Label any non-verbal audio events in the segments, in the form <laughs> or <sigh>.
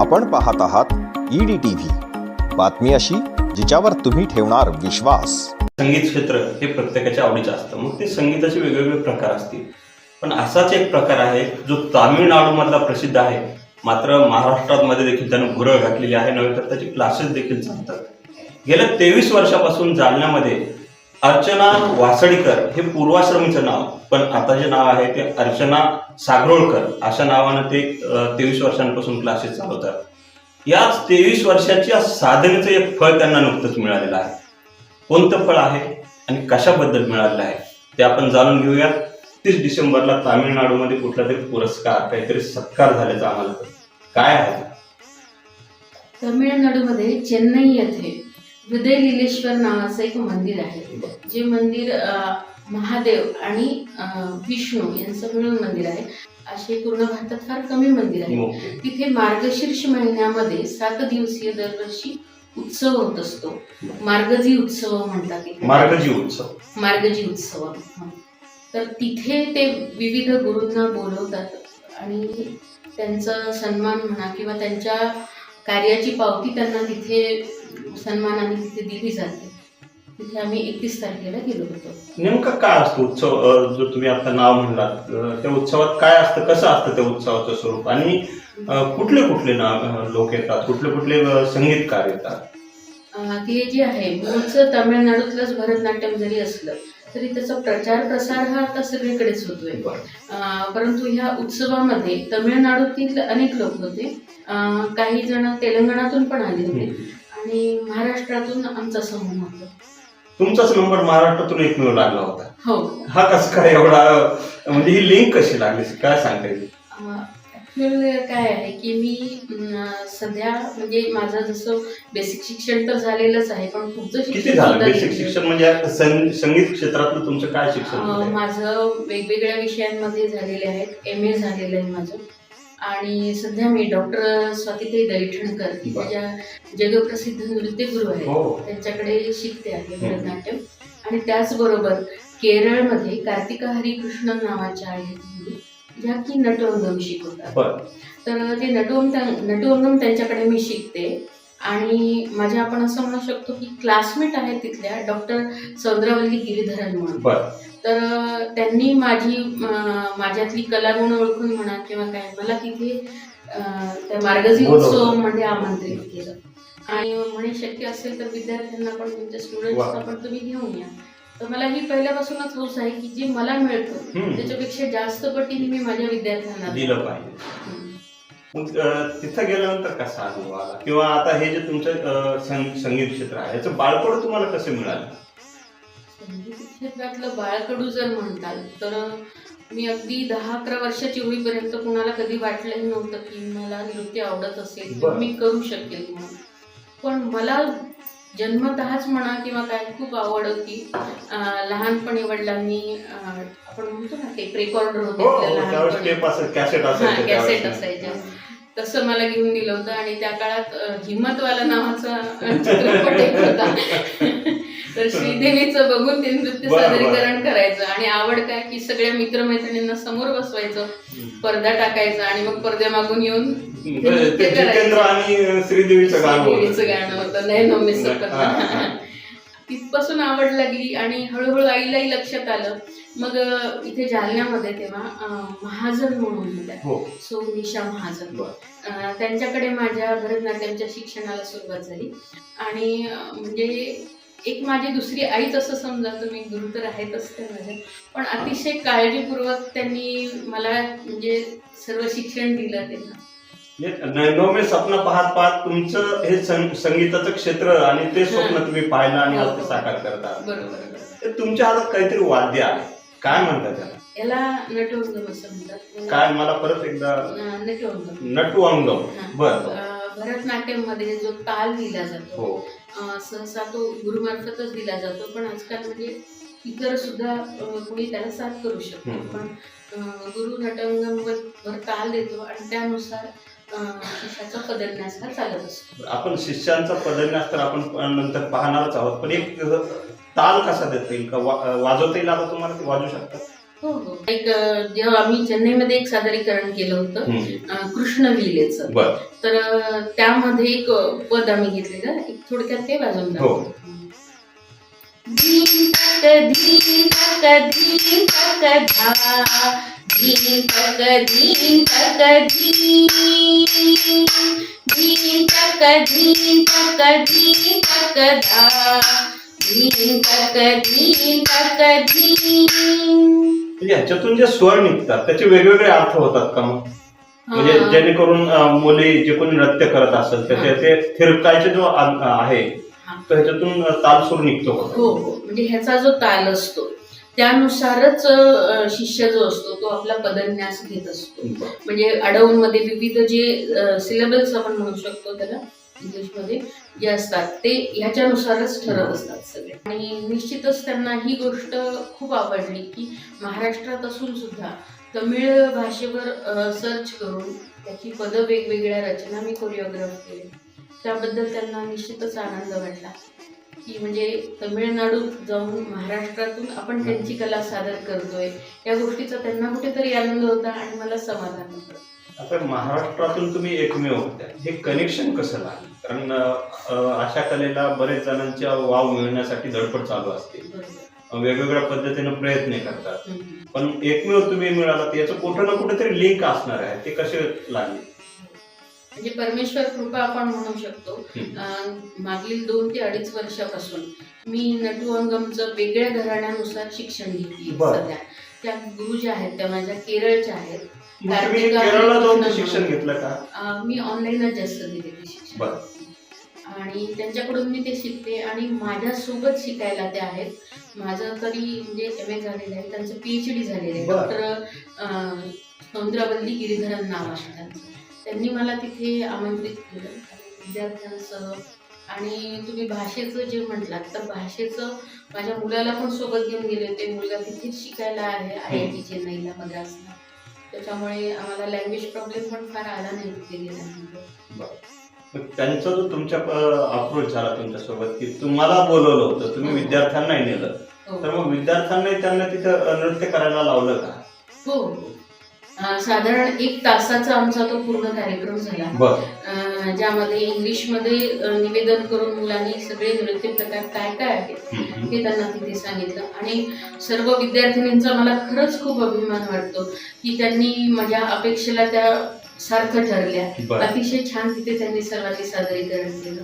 आपण पाहत आहात ईडी टीव्ही बातमी अशी जिच्यावर तुम्ही ठेवणार विश्वास. संगीत क्षेत्र हे प्रत्येकाच्या आवडीचं असतं. मग ते संगीताचे वेगवेगळे प्रकार असतील. पण असाच एक प्रकार आहे जो तामिळनाडूमधला प्रसिद्ध आहे. मात्र महाराष्ट्रामध्ये देखील त्यानं भुरळ घातलेली आहे. नव्हे तर त्याचे क्लासेस देखील चालतात. गेल्या तेवीस वर्षापासून जालन्यामध्ये अर्चना वासडीकर हे पूर्वाश्रमीचं नाव पण आता जे नाव आहे ते अर्चना सागरोळकर अशा नावानं ते तेवीस वर्षांपासून क्लासेस चालवतात. याच तेवीस वर्षाच्या साधनेचं एक फळ त्यांना नुकतंच मिळालेलं आहे. कोणतं फळ आहे आणि कशाबद्दल मिळालेलं आहे ते आपण जाणून घेऊया. तीस डिसेंबरला तामिळनाडूमध्ये कुठला तरी पुरस्कार काहीतरी सत्कार झाल्याचा आम्हाला काय आहे? तामिळनाडूमध्ये चेन्नई येथे हृदय लिलेश्वर नावाचं एक मंदिर आहे जे मंदिर महादेव आणि विष्णू यांचं मिळून मंदिर आहे असे पूर्ण भारतात फार कमी मंदिर आहे. तिथे मार्गशीर्ष महिन्यामध्ये सात दिवसीय दरवर्षी उत्सव होत असतो मार्गजी उत्सव म्हणतात. मार्गजी उत्सव मार्गजी उत्सव. तर तिथे ते विविध गुरूंना बोलवतात आणि त्यांचा सन्मान म्हणा किंवा त्यांच्या कार्याची पावती त्यांना तिथे सन्मानाने तिथे दिली जाते. तिथे आम्ही एकतीस तारखेला गेलो होतो. नेमकं काय असतं उत्सव? जो तुम्ही आता नाव म्हणलात अं, त्या उत्सवात काय असतं? कसं असतं त्या उत्सवाचं स्वरूप? आणि कुठले कुठले ना लोक येतात? कुठले कुठले संगीतकार येतात? ते जे आहे मूळचं तामिळनाडूतलंच भरतनाट्यम जरी असलं तरी त्याचा प्रचार प्रसार हा आता सगळीकडेच होतोय. परंतु ह्या उत्सवामध्ये तमिळनाडूतील अनेक लोक होते. काही जण तेलंगणातून पण आले होते. आणि महाराष्ट्रातून आमचा समूह होता. तुमचाच नंबर महाराष्ट्रातून एकमेव लागला होता. हो. हा कसं काय एवढा म्हणजे ही लिंक कशी लागली? काय सांगता येईल? ॲक्च्युअल काय आहे की मी अं, सध्या म्हणजे माझं जसं बेसिक शिक्षण तर झालेलंच आहे पण पुढचं किती शिक्षण झालं? सुद्धा बेसिक घेतलं. शिक्षण म्हणजे सं- संगीत क्षेत्रातलं तुमचं काय शिक्षण अं? माझं वेगवेगळ्या विषयांमध्ये झालेले आहेत. एम ए झालेलं आहे माझं. आणि सध्या मी डॉक्टर स्वातीताई दैठणकर. ज्या जगप्रसिद्ध नृत्यगुरू आहेत हो. त्यांच्याकडे शिकते आहे. भरतनाट्यम. आणि त्याचबरोबर केरळमध्ये कार्तिका हरिकृष्णन नावाच्या आहेत ज्या की नटवंगम शिकवतात. तर ते नटवंग नटवंगम त्यांच्याकडे मी शिकते. आणि माझ्या आपण असं म्हणू शकतो की क्लासमेट आहेत तिथल्या डॉक्टर सौंद्रवल्ली गिरीधरन म्हणून. तर त्यांनी माझी माझ्यातली कलागुण ओळखून म्हणा किंवा काय मला तिथे त्या मार्गजी. उत्सवामध्ये आमंत्रित केलं. आणि म्हणे शक्य असेल तर विद्यार्थ्यांना पण तुमच्या स्टुडंट्सना. पण तुम्ही घेऊन या. तर मला ही पहिल्यापासूनच हौस आहे की जे मला मिळतं. त्याच्यापेक्षा जास्त पटीने मी माझ्या विद्यार्थ्यांना दिलं पाहिजे. तिथं गेल्यानंतर कसा अनुभव आला? किंवा आता हे जे तुमचं संगीत क्षेत्र आहे याचं बाळपण तुम्हाला कसं मिळालं? क्षेत्रातलं बाळकडू जर म्हणताल तर मी अगदी दहा अकरा वर्षाची होईपर्यंत कुणाला कधी वाटलंही नव्हतं की मला नृत्य आवडत असेल बरं. मी करू शकेल म्हणून. पण मला जन्मतःच म्हणा किंवा काय खूप आवड होती. लहानपणी वडिलांनी आपण म्हणतो ना टेप रेकॉर्डर होते हो कॅसेट हा त्यावेळेस. असायच्या तसं मला घेऊन दिलं होतं आणि त्या काळात हिम्मतवाला नावाचा <laughs> चित्रपट एक होता. तर श्रीदेवीचं बघून ते नृत्य सादरीकरण करायचं. आणि आवड काय की सगळ्या मित्रमैत्रिणींना समोर बसवायचं पडदा टाकायचा आणि मग पडद्यामागून येऊन आणि श्रीदेवीचं गाणं होतं. श्रीदेवीचं गाणं होतं. लय नो मिस हा, हा. तिथपासून आवड लागली आणि हळूहळू आईलाही लक्षात आलं. मग इथे जालन्यामध्ये तेव्हा महाजन म्हणून होत्या हो. सौ निशा महाजन. त्यांच्याकडे माझ्या भरतनाट्यमच्या शिक्षणाला सुरुवात झाली. आणि म्हणजे एक माझी दुसरी आईच असं समजा तुम्ही गुरु तर आहेतच माझ्या पण अतिशय काळजीपूर्वक त्यांनी मला म्हणजे सर्व शिक्षण दिलं त्यांना. नैनो मे स्वप्न पाहत पाहत तुमचं हे संगीताचं क्षेत्र आणि ते स्वप्न हा. तुम्ही पाहिलं आणि आज ते हो. साकार करता. बरोबर तुमच्या हातात काहीतरी वाद्य आहे. काय म्हणतात त्याला? याला नटवंगम असं म्हणतात. काय? मला परत एकदा नटवंगम नटू अंगम हा. बर अं, भरतनाट्यममध्ये जो ताल दिला जातो हो. सहसा तो गुरुमार्फतच दिला जातो पण आजकाल म्हणजे इतर सुद्धा कुणी त्याला साथ करू शकतो. पण गुरु नटंगमवर वर ताल देतो आणि त्यानुसार शिष्याचा पदन्यास हा चालत असतो. आपण शिष्यांचा पदन्यास तर आपण नंतर पाहणारच आहोत पण एक ताल कसा देता येईल? का वाजवता येईल आता तुम्हाला ते वाजवू शकता? हो हो. एक जेव्हा आम्ही चेन्नईमध्ये एक सादरीकरण केलं होतं कृष्ण लीलेचं बर. तर त्यामध्ये एक पद आम्ही घेतलेलं. एक थोडक्यात ते वाजवून. दाखवतो. धा. म्हणजे ह्याच्यातून जे स्वर निघतात त्याचे वेगवेगळे अर्थ होतात का मग म्हणजे. जेणेकरून मुली जे कोणी नृत्य करत असेल त्याचे ते थिरकायचे जो आहे. तो ह्याच्यातून ताल सूर निघतो? हो हो म्हणजे ह्याचा जो ताल असतो त्यानुसारच शिष्य जो असतो तो आपला पदन्यास घेत असतो. म्हणजे अडवूनमध्ये विविध जे सिलेबल्स आपण म्हणू शकतो त्याला इंग्लिशमध्ये जे असतात. ते ह्याच्यानुसारच ठरत असतात सगळे. आणि निश्चितच त्यांना ही गोष्ट खूप आवडली की महाराष्ट्रात असून सुद्धा तमिळ भाषेवर सर्च करून त्याची पदं वेगवेगळ्या रचना मी कोरिओग्राफ केली. त्याबद्दल त्यांना निश्चितच आनंद वाटला. की म्हणजे तमिळनाडूत जाऊन महाराष्ट्रातून आपण त्यांची कला सादर करतोय. या गोष्टीचा त्यांना कुठेतरी आनंद होता आणि मला समाधान होतं. आता महाराष्ट्रातून तुम्ही एकमेव हे कनेक्शन कसं लागलं? कारण अशा कलेला बरेच जणांच्या वाव मिळण्यासाठी धडपड चालू असते. वेगवेगळ्या पद्धतीने प्रयत्न करतात. पण एकमेव तुम्ही मिळाला याचं कुठं ना कुठेतरी लिंक असणार आहे. ते कसे लागले? म्हणजे परमेश्वर कृपा आपण म्हणू शकतो. मागील दोन ते अडीच वर्षापासून मी नटू अंगमचं वेगळ्या घराण्यानुसार शिक्षण घेतली. सध्या. त्या गुरु ज्या आहेत त्या माझ्या केरळच्या आहेत. मग तुम्ही कार्तिका केरळला जाऊन ते कृष्ण शिक्षण घेतलं का? अं, मी ऑनलाईनच जास्त घेते ते शिक्षण. बरं. आणि त्यांच्याकडून मी ते शिकते आणि माझ्यासोबत शिकायला त्या आहेत. माझं तरी म्हणजे एम ए झालेलं आहे त्यांचं पी एच डी झालेलं आहे. बरं. डॉक्टर सौंदरावल्ली गिरीधरन नाव आहे त्यांचं. त्यांनी मला तिथे आमंत्रित केलं. विद्यार्थ्यांसह आणि तुम्ही भाषेचं जे म्हटलात तर भाषेचं माझ्या मुलाला पण सोबत घेऊन गेले होते. मुलगा तिथेच शिकायला आहे आय आय टी चेन्नईला मद्रासला. त्याच्यामुळे आम्हाला लँग्वेज प्रॉब्लेम पण फार आला नाही त्यांचा जो तुमच्या अप्रोच झाला तुमच्यासोबत की तुम्हाला बोलवलं होतं तुम्ही हो. विद्यार्थ्यांनाही नेलं. हो. तर मग विद्यार्थ्यांनाही त्यांना तिथं नृत्य करायला लावलं का? हो. साधारण एक तासाचा आमचा तो पूर्ण कार्यक्रम झाला. ज्यामध्ये इंग्लिशमध्ये अं, निवेदन करून मुलांनी सगळे नृत्य प्रकार काय काय आहेत हे त्यांना तिथे सांगितलं. आणि सर्व विद्यार्थिनींचा मला खरंच खूप अभिमान वाटतो की त्यांनी माझ्या अपेक्षेला त्या सारखं ठरल्या. अतिशय छान तिथे त्यांनी सर्वांनी सादरीकरण केलं.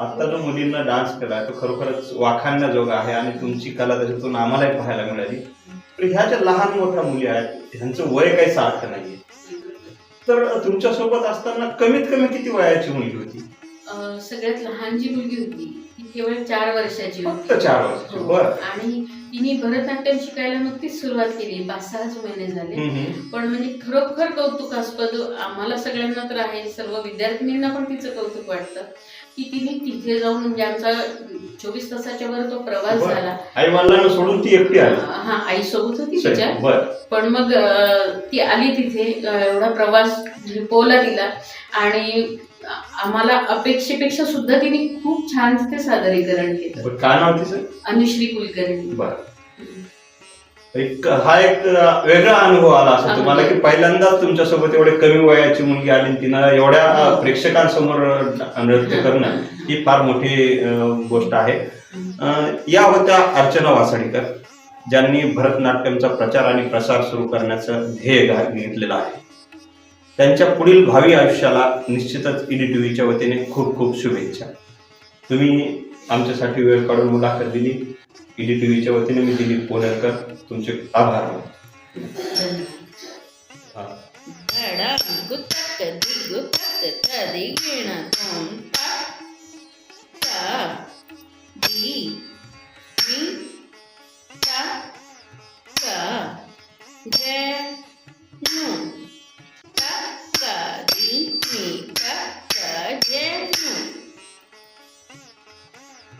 आता जो मुलींना डान्स केला तो खरोखरच वाखाणण्याजोगा आहे आणि तुमची कला त्याच्यातून आम्हालाही पाहायला मिळाली. पण ह्या ज्या लहान मोठ्या मुली आहेत ह्यांचं वय काही सारखं नाहीये. तर तुमच्यासोबत असताना कमीत कमी किती वयाची मुलगी होती? सगळ्यात लहान जी मुलगी होती ती केवळ चार वर्षाची होती. फक्त चार वर्षाची हो. बर. आणि तिने भरतनाट्यम शिकायला नुकतीच सुरुवात केली. पाच सहाच महिने झाले. पण म्हणजे खरोखर कौतुकास्पद आम्हाला सगळ्यांना तर आहे सर्व विद्यार्थिनींना पण तिचं कौतुक वाटतं. की तिने तिथे जाऊन म्हणजे आमचा चोवीस तासाच्या वर तो प्रवास. झाला. आई वडिलांना सोडून ती एकटी आली. हा आई सोबत होती तिच्या. पण मग ती आली तिथे एवढा प्रवास झिपवला तिला. आणि आम्हाला अपेक्षेपेक्षा सुद्धा तिने खूप छान तिथे सादरीकरण केलं. काय नाव तिचं? अनुश्री कुलकर्णी. बर. एक हा एक वेगळा अनुभव आला असं. तुम्हाला की पहिल्यांदाच तुमच्यासोबत एवढे कमी वयाची मुलगी आली आणि तिनं एवढ्या हो. प्रेक्षकांसमोर नृत्य करणं ही फार मोठी गोष्ट आहे. या होत्या अर्चना वासडीकर ज्यांनी भरतनाट्यमचा प्रचार आणि प्रसार सुरू करण्याचं ध्येय घेतलेलं आहे. त्यांच्या पुढील भावी आयुष्याला निश्चितच ईडी टीव्हीच्या वतीने खूप खूप शुभेच्छा. तुम्ही आमच्यासाठी वेळ काढून मुलाखत दिली. ईडी टीव्हीच्या वतीने मी दिलीप पोनेरकर तुमचे आभार मानतो.